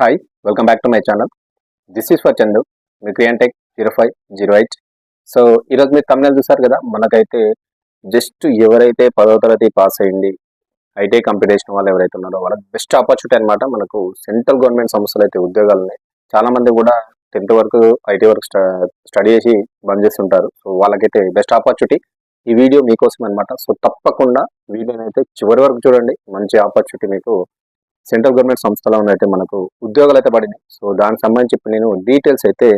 Hi welcome back to my channel this is for Chandu me క్రియాంటెక్ zero five zero eight so ఈరోజు మీరు తమిళ చూసారు కదా మనకైతే just ఎవరైతే పదో తరగతి పాస్ అయ్యింది ఐటీఐ కంప్లీట్ వాళ్ళు ఎవరైతే ఉన్నారో వాళ్ళకి బెస్ట్ ఆపర్చునిటీ అనమాట మనకు సెంట్రల్ గవర్నమెంట్ సంస్థలు అయితే ఉద్యోగాలు ఉన్నాయి. చాలా మంది కూడా టెన్త్ వరకు ఐటీ వరకు స్టడీ చేసి బంద్ చేస్తుంటారు. సో వాళ్ళకైతే బెస్ట్ ఆపర్చునిటీ ఈ వీడియో మీకోసం అనమాట సో తప్పకుండా వీడియోని అయితే చివరి వరకు చూడండి. మంచి ఆపర్చునిటీ మీకు సెంట్రల్ గవర్నమెంట్ సంస్థలో అయితే మనకు ఉద్యోగాలు అయితే పడినాయి. సో దానికి సంబంధించి ఇప్పుడు నేను డీటెయిల్స్ అయితే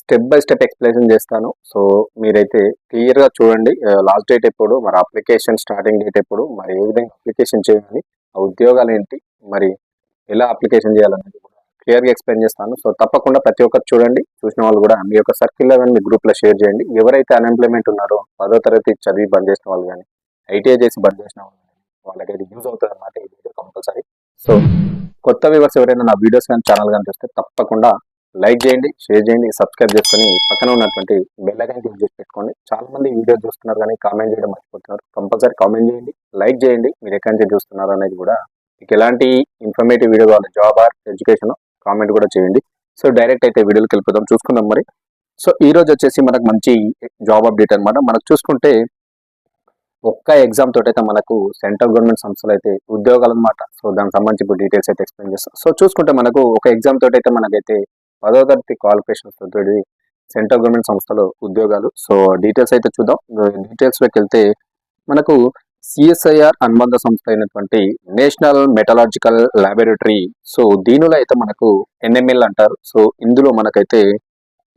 స్టెప్ బై స్టెప్ ఎక్స్ప్లెనేషన్ చేస్తాను. సో మీరైతే క్లియర్గా చూడండి. లాస్ట్ డేట్ ఎప్పుడు మరి అప్లికేషన్ స్టార్టింగ్ డేట్ ఎప్పుడు మరి ఏ విధంగా అప్లికేషన్ చేయాలి ఆ ఉద్యోగాలు ఏంటి మరి ఎలా అప్లికేషన్ చేయాలనేది కూడా ఎక్స్ప్లెయిన్ చేస్తాను. సో తప్పకుండా ప్రతి ఒక్కరు చూడండి. చూసిన వాళ్ళు కూడా మీ యొక్క సర్కిల్లో కానీ మీ గ్రూప్లో షేర్ చేయండి. ఎవరైతే అన్ఎంప్లాయ్మెంట్ ఉన్నారో పదో తరగతి చదివి బంద్ చేసిన వాళ్ళు కానీ ఐటీఐ చేసి బంద్ చేసిన వాళ్ళు కానీ వాళ్ళకైతే యూజ్ అవుతుంది అన్నమాట ఈ వీడియో కంపల్సరీ. సో కొత్త వ్యూవర్స్ ఎవరైనా నా వీడియోస్ కానీ ఛానల్ కానీ చూస్తే తప్పకుండా లైక్ చేయండి షేర్ చేయండి సబ్స్క్రైబ్ చేసుకొని పక్కన ఉన్నటువంటి బెల్ ఐకాన్ క్లిక్ చేసి పెట్టుకోండి. చాలా మంది వీడియో చూస్తున్నారు కానీ కామెంట్ చేయడం మర్చిపోతున్నారు. కంపల్సరీ కామెంట్ చేయండి లైక్ చేయండి. మీరు ఎక్కడి నుంచి చూస్తున్నారు అనేది కూడా మీకు ఎలాంటి ఇన్ఫర్మేటివ్ వీడియో కావాలి జాబ్ ఆర్ ఎడ్యుకేషన్ కామెంట్ కూడా చేయండి. సో డైరెక్ట్ అయితే వీడియోకి వెళ్ళిపోదాం చూసుకుందాం మరి. సో ఈ రోజు వచ్చేసి మనకు మంచి జాబ్ అప్డేట్ అనమాట మనకు చూసుకుంటే ఒక్క ఎగ్జామ్ తోటి అయితే మనకు సెంట్రల్ గవర్నమెంట్ సంస్థలు అయితే ఉద్యోగాలు అనమాట సో దానికి సంబంధించి ఇప్పుడు డీటెయిల్స్ అయితే ఎక్స్ప్లెయిన్ చేస్తాం. సో చూసుకుంటే మనకు ఒక ఎగ్జామ్ తోటి అయితే మనకైతే పదో తరగతి క్వాలిఫికేషన్స్ తోటి సెంట్రల్ గవర్నమెంట్ సంస్థలో ఉద్యోగాలు. సో డీటెయిల్స్ అయితే చూద్దాం. డీటెయిల్స్లోకి వెళ్తే మనకు సిఎస్ఐఆర్ అనుబంధ సంస్థ అయినటువంటి నేషనల్ మెటలాజికల్ ల్యాబొరేటరీ సో దీనిలో అయితే మనకు ఎన్ఎంఎల్ అంటారు. సో ఇందులో మనకైతే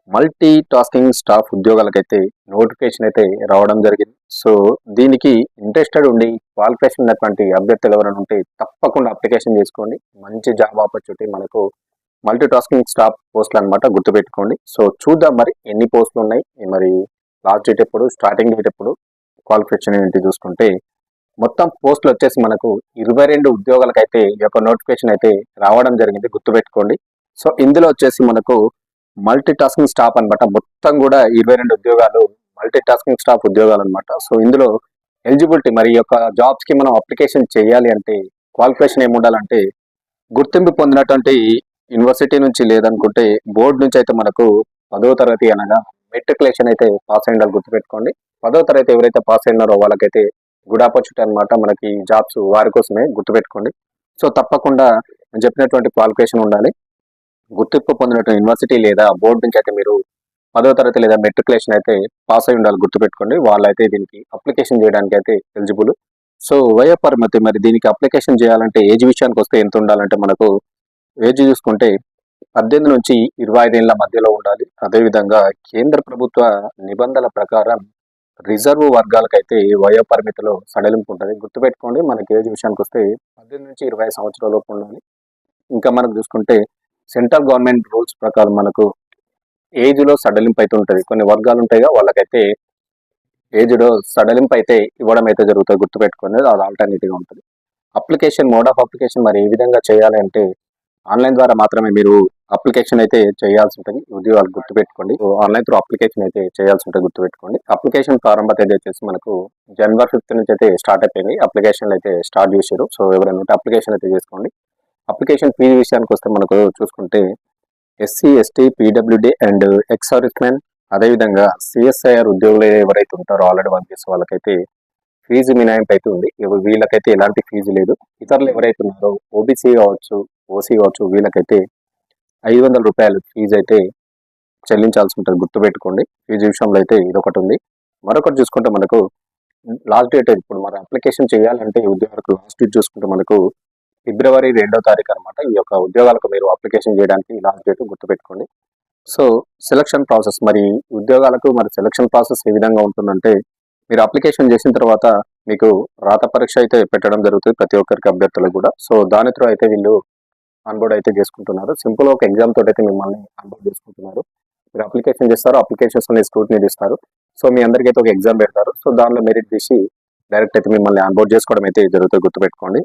మల్టీ టాస్కింగ్ స్టాఫ్ ఉద్యోగాలకైతే నోటిఫికేషన్ అయితే రావడం జరిగింది. సో దీనికి ఇంట్రెస్టెడ్ ఉండి క్వాలిఫికేషన్ ఉన్నటువంటి అభ్యర్థులు ఎవరైనా ఉంటే తప్పకుండా అప్లికేషన్ చేసుకోండి. మంచి జాబ్ ఆపర్చునిటీ మనకు మల్టీ టాస్కింగ్ స్టాఫ్ పోస్టులు అనమాట గుర్తుపెట్టుకోండి. సో చూద్దాం మరి ఎన్ని పోస్టులు ఉన్నాయి. మరి లాస్ట్ డేట్ ఎప్పుడు స్టార్టింగ్ డేట్ ఎప్పుడు క్వాలిఫికేషన్ ఏంటి చూసుకుంటే మొత్తం పోస్టులు వచ్చేసి మనకు ఇరవై రెండు ఉద్యోగాలకైతే ఈ యొక్క నోటిఫికేషన్ అయితే రావడం జరిగింది గుర్తుపెట్టుకోండి. సో ఇందులో వచ్చేసి మనకు మల్టీ టాస్కింగ్ స్టాఫ్ అనమాట మొత్తం కూడా ఇరవై రెండు ఉద్యోగాలు మల్టీ టాస్కింగ్ స్టాఫ్ ఉద్యోగాలు అనమాట సో ఇందులో ఎలిజిబిలిటీ మరి యొక్క జాబ్స్కి మనం అప్లికేషన్ చేయాలి అంటే క్వాలిఫికేషన్ ఏమి ఉండాలంటే గుర్తింపు పొందినటువంటి యూనివర్సిటీ నుంచి లేదనుకుంటే బోర్డు నుంచి అయితే మనకు పదో తరగతి అనగా మెట్రికులేషన్ అయితే పాస్ అయి గుర్తుపెట్టుకోండి. పదో తరగతి ఎవరైతే పాస్ అయినారో వాళ్ళకైతే గుడ్ ఆపర్చునిటీ అనమాట మనకి జాబ్స్ వారి కోసమే గుర్తుపెట్టుకోండి. సో తప్పకుండా నేను చెప్పినటువంటి క్వాలిఫికేషన్ ఉండాలి. గుర్తింపు పొందినటువంటి యూనివర్సిటీ లేదా బోర్డు నుంచి అయితే మీరు పదో తరగతి లేదా మెట్రికులేషన్ అయితే పాస్ అయి ఉండాలి గుర్తుపెట్టుకోండి. వాళ్ళైతే దీనికి అప్లికేషన్ చేయడానికి అయితే ఎలిజిబుల్ సో వయో పరిమితి మరి దీనికి అప్లికేషన్ చేయాలంటే ఏజ్ విషయానికి వస్తే ఎంత ఉండాలంటే మనకు ఏజ్ చూసుకుంటే పద్దెనిమిది నుంచి ఇరవై ఐదేళ్ళ మధ్యలో ఉండాలి. అదేవిధంగా కేంద్ర ప్రభుత్వ నిబంధనల ప్రకారం రిజర్వ్ వర్గాలకైతే వయో పరిమితిలో సడలింపు ఉంటుంది. గుర్తుపెట్టుకోండి మనకి ఏజ్ విషయానికి వస్తే పద్దెనిమిది నుంచి ఇరవై సంవత్సరాల లోపు ఉండాలి. ఇంకా మనకు చూసుకుంటే సెంట్రల్ గవర్నమెంట్ రూల్స్ ప్రకారం మనకు ఏజ్లో సడలింపు అయితే ఉంటుంది. కొన్ని వర్గాలు ఉంటాయిగా వాళ్ళకైతే ఏజ్లో సడలింపు అయితే ఇవ్వడం అయితే జరుగుతుంది గుర్తుపెట్టుకోండి. అది ఆల్టర్నేటివ్గా ఉంటుంది. అప్లికేషన్ మోడ్ ఆఫ్ అప్లికేషన్ మరి ఏ విధంగా చేయాలి అంటే ఆన్లైన్ ద్వారా మాత్రమే మీరు అప్లికేషన్ అయితే చేయాల్సి ఉంటుంది. ఉద్యోగాలు గుర్తుపెట్టుకోండి. ఆన్లైన్ త్రూ అప్లికేషన్ అయితే చేయాల్సి ఉంటుంది గుర్తుపెట్టుకోండి. అప్లికేషన్ ప్రారంభ తేదీ వచ్చేసి మనకు జనవరి ఫిఫ్త్ నుంచి అయితే స్టార్ట్ అయిపోయింది. అప్లికేషన్లు అయితే స్టార్ట్ చేశారు. సో ఎవరైనా ఉంటే అప్లికేషన్ అయితే చేసుకోండి. అప్లికేషన్ ఫీజు విషయానికి వస్తే మనకు చూసుకుంటే SC ST PWD and ex service అదేవిధంగా సిఎస్ఐఆర్ ఉద్యోగులు ఎవరైతే ఉంటారో ఆల్రెడీ వర్క్ చేసే వాళ్ళకైతే ఫీజు మినాయింపు అయితే ఉంది. వీళ్ళకైతే ఎలాంటి ఫీజు లేదు. ఇతరులు ఎవరైతే ఉన్నారో ఓబీసీ కావచ్చు ఓసీ కావచ్చు వీళ్ళకైతే ఐదు వందల రూపాయలు ఫీజు అయితే చెల్లించాల్సి ఉంటుంది. గుర్తుపెట్టుకోండి. ఫీజు విషయంలో అయితే ఇదొకటి ఉంది. మరొకటి చూసుకుంటే మనకు లాస్ట్ డేట్ ఇప్పుడు మన అప్లికేషన్ చేయాలంటే ఉద్యోగులకు లాస్ట్ డేట్ చూసుకుంటే మనకు ఫిబ్రవరి రెండో తారీఖు అనమాట ఈ యొక్క ఉద్యోగాలకు మీరు అప్లికేషన్ చేయడానికి లాస్ట్ డేట్ గుర్తుపెట్టుకోండి. సో సెలక్షన్ ప్రాసెస్ మరి ఉద్యోగాలకు మరి సెలక్షన్ ప్రాసెస్ ఏ విధంగా ఉంటుందంటే మీరు అప్లికేషన్ చేసిన తర్వాత మీకు రాత పరీక్ష అయితే పెట్టడం జరుగుతుంది ప్రతి ఒక్కరికి అభ్యర్థులకు కూడా. సో దాని త్రూ అయితే వీళ్ళు ఆన్బోర్డ్ అయితే చేసుకుంటున్నారు. సింపుల్ ఒక ఎగ్జామ్ తోటి అయితే మిమ్మల్ని ఆన్బోర్డ్ చేసుకుంటున్నారు. మీరు అప్లికేషన్ చేస్తారు అప్లికేషన్స్ అనేది స్క్రూటినీ ఇస్తారు సో మీ అందరికీ అయితే ఒక ఎగ్జామ్ పెడతారు. సో దానిలో మెరిట్ తీసి డైరెక్ట్ అయితే మిమ్మల్ని ఆన్బోర్డ్ చేసుకోవడం అయితే జరుగుతుంది గుర్తుపెట్టుకోండి.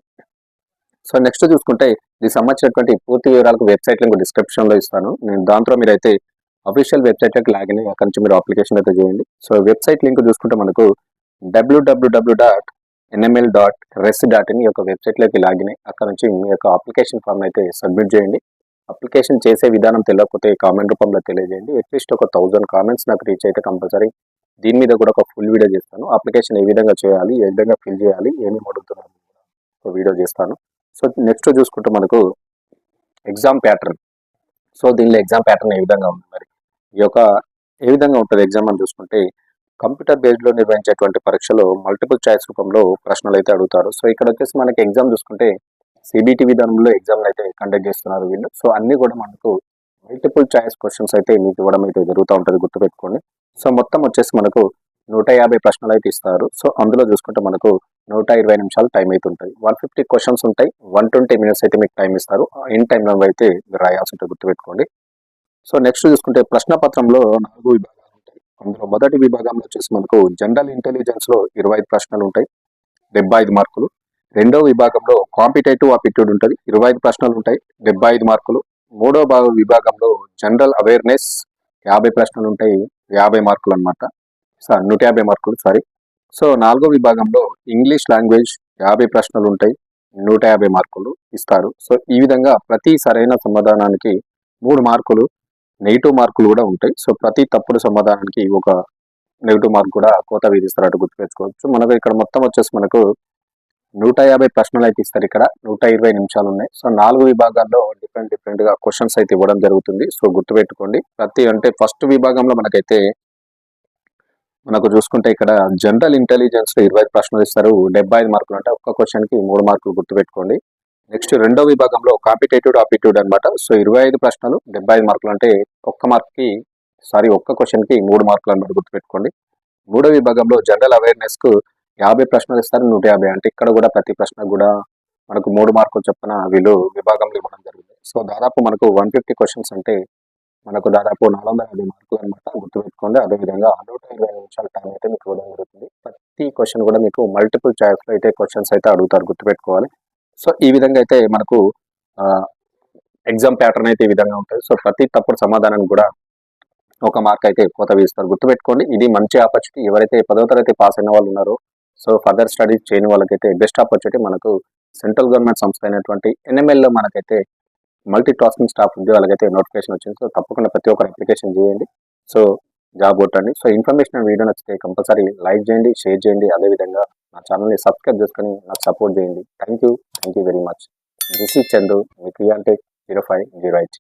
సో నెక్స్ట్ చూసుకుంటే దీనికి సంబంధించినటువంటి పూర్తి వివరాలకు వెబ్సైట్ లింక్ డిస్క్రిప్షన్లో ఇస్తాను. నేను దాంట్లో మీరు అయితే అఫీషియల్ వెబ్సైట్లోకి లాగిన్ అయ్యి అక్కడి నుంచి మీరు అప్లికేషన్ అయితే చేయండి సో వెబ్సైట్ లింక్ చూసుకుంటే మనకు WWW dot NML dot res dot in ఈ యొక్క వెబ్సైట్లోకి లాగిన్ అయ్యి అక్కడ నుంచి మీ యొక్క అప్లికేషన్ ఫామ్ అయితే సబ్మిట్ చేయండి. అప్లికేషన్ చేసే విధానం తెలియకపోతే కామెంట్ రూపంలో తెలియజేయండి. అట్లీస్ట్ ఒక థౌజండ్ కామెంట్స్ నాకు రీచ్ అయితే కంపల్సరీ దీని మీద కూడా ఒక ఫుల్ వీడియో చేస్తాను. అప్లికేషన్ ఏ విధంగా చేయాలి ఏ విధంగా ఫిల్ చేయాలి ఏమేమి అడుగుతున్నారు ఒక వీడియో చేస్తాను. సో నెక్స్ట్ చూసుకుంటే మనకు ఎగ్జామ్ ప్యాటర్న్ సో దీనిలో ఎగ్జామ్ ప్యాటర్న్ ఏ విధంగా ఉంది మరి? ఈ యొక్క ఏ విధంగా ఉంటుంది ఎగ్జామ్ అని చూసుకుంటే కంప్యూటర్ బేస్డ్లో నిర్వహించేటువంటి పరీక్షలో మల్టిపుల్ చాయిస్ రూపంలో ప్రశ్నలు అయితే అడుగుతారు. సో ఇక్కడ వచ్చేసి మనకి ఎగ్జామ్ చూసుకుంటే సిబిటి విధానంలో ఎగ్జామ్లు అయితే కండక్ట్ చేస్తున్నారు వీళ్ళు. సో అన్ని కూడా మనకు మల్టిపుల్ చాయిస్ క్వశ్చన్స్ అయితే మీకు ఇవ్వడం అయితే జరుగుతూ ఉంటుంది గుర్తుపెట్టుకోండి. సో మొత్తం వచ్చేసి మనకు నూట యాభై ప్రశ్నలు అయితే ఇస్తారు. సో అందులో చూసుకుంటే మనకు నూట ఇరవై నిమిషాలు టైం అయితే ఉంటుంది వన్ ఫిఫ్టీ క్వశ్చన్స్ ఉంటాయి. వన్ ట్వంటీ మినిట్స్ అయితే మీకు టైం ఇస్తారు. ఇన్ టైంలో అయితే మీరు రాయాల్సి ఉంటుంది. గుర్తుపెట్టుకోండి. సో నెక్స్ట్ చూసుకుంటే ప్రశ్న పత్రంలో నాలుగు విభాగాలు ఉంటాయి. అందులో మొదటి విభాగంలో వచ్చేసి మనకు జనరల్ ఇంటెలిజెన్స్లో ఇరవై ఐదు ప్రశ్నలు ఉంటాయి. డెబ్బై ఐదు మార్కులు. రెండో విభాగంలో కాంపిటేటివ్ ఆప్టిట్యూడ్ ఉంటుంది. ఇరవై ఐదు ప్రశ్నలు ఉంటాయి. డెబ్బై ఐదు మార్కులు. మూడో భాగ విభాగంలో జనరల్ అవేర్నెస్ యాభై ప్రశ్నలు ఉంటాయి. యాభై మార్కులు అనమాట సార్ నూట యాభై మార్కులు. సారీ. సో నాలుగో విభాగంలో ఇంగ్లీష్ లాంగ్వేజ్ యాభై ప్రశ్నలు ఉంటాయి నూట యాభై మార్కులు ఇస్తారు. సో ఈ విధంగా ప్రతి సరైన సమాధానానికి మూడు మార్కులు నెగిటివ్ మార్కులు కూడా ఉంటాయి. సో ప్రతి తప్పుడు సమాధానానికి ఒక నెగిటివ్ మార్క్ కూడా కోత విధిస్తారు గుర్తుపెట్టుకోవచ్చు. మనకు ఇక్కడ మొత్తం వచ్చేసి మనకు నూట యాభై ప్రశ్నలు అయితే ఇస్తారు ఇక్కడ నూట ఇరవై నిమిషాలు ఉన్నాయి సో నాలుగు విభాగాల్లో డిఫరెంట్ డిఫరెంట్గా క్వశ్చన్స్ అయితే ఇవ్వడం జరుగుతుంది. సో గుర్తుపెట్టుకోండి ప్రతి అంటే ఫస్ట్ విభాగంలో మనకైతే మనకు చూసుకుంటే ఇక్కడ జనరల్ ఇంటెలిజెన్స్లో ఇరవై ఐదు ప్రశ్నలు ఇస్తారు. డెబ్బై ఐదు మార్కులు అంటే ఒక్క క్వశ్చన్కి మూడు మార్కులు గుర్తుపెట్టుకోండి. నెక్స్ట్ రెండో విభాగంలో కాంపిటేటివ్ ఆప్టిట్యూడ్ అనమాట సో ఇరవై ఐదు ప్రశ్నలు డెబ్బై ఐదు మార్కులు అంటే ఒక్క మార్క్కి సారీ ఒక్క క్వశ్చన్కి మూడు మార్కులు అన్నమాట గుర్తుపెట్టుకోండి. మూడో విభాగంలో జనరల్ అవేర్నెస్కు యాభై ప్రశ్నలు ఇస్తారు. నూట యాభై అంటే ఇక్కడ కూడా ప్రతి ప్రశ్న కూడా మనకు మూడు మార్కులు చెప్పిన వీళ్ళు విభాగంలో ఇవ్వడం జరిగింది. సో దాదాపు మనకు వన్ ఫిఫ్టీ క్వశ్చన్స్ అంటే మనకు దాదాపు నాలుగు వందల యాభై మార్కులు అనమాట అదేవిధంగా నూట ఇరవై నిమిషాల టైం అయితే మీకు ఇవ్వడం జరుగుతుంది. ప్రతి క్వశ్చన్ కూడా మీకు మల్టిపుల్ చాయిస్లో అయితే క్వశ్చన్స్ అయితే అడుగుతారు గుర్తుపెట్టుకోవాలి. సో ఈ విధంగా అయితే మనకు ఎగ్జామ్ ప్యాటర్న్ అయితే ఈ విధంగా ఉంటుంది. సో ప్రతి తప్పుడు సమాధానానికి కూడా ఒక మార్క్ అయితే కోత వేస్తారు. గుర్తుపెట్టుకోండి ఇది మంచి ఆపర్చునిటీ ఎవరైతే పదో తరగతి పాస్ అయిన వాళ్ళు ఉన్నారో సో ఫర్దర్ స్టడీస్ చేయని వాళ్ళకైతే బెస్ట్ ఆపర్చునిటీ మనకు సెంట్రల్ గవర్నమెంట్ సంస్థ అయినటువంటి ఎన్ఎంఎల్లో లో మనకైతే మల్టీ టాస్కింగ్ స్టాఫ్ ఉంది వాళ్ళకైతే నోటిఫికేషన్ వచ్చింది. సో తప్పకుండా ప్రతి ఒక్కరు అప్లికేషన్ చేయండి. సో జాబ్ కొట్టండి. సో ఇన్ఫర్మేషన్ వీడియో నచ్చితే కంపల్సరీ లైక్ చేయండి షేర్ చేయండి. అదేవిధంగా నా ఛానల్ని సబ్స్క్రైబ్ చేసుకొని నాకు సపోర్ట్ చేయండి. Thank you thank you very much. This is Chandu. మీ క్రియాంటెక్ జీరో ఫైవ్ జీరో ఎయిట్.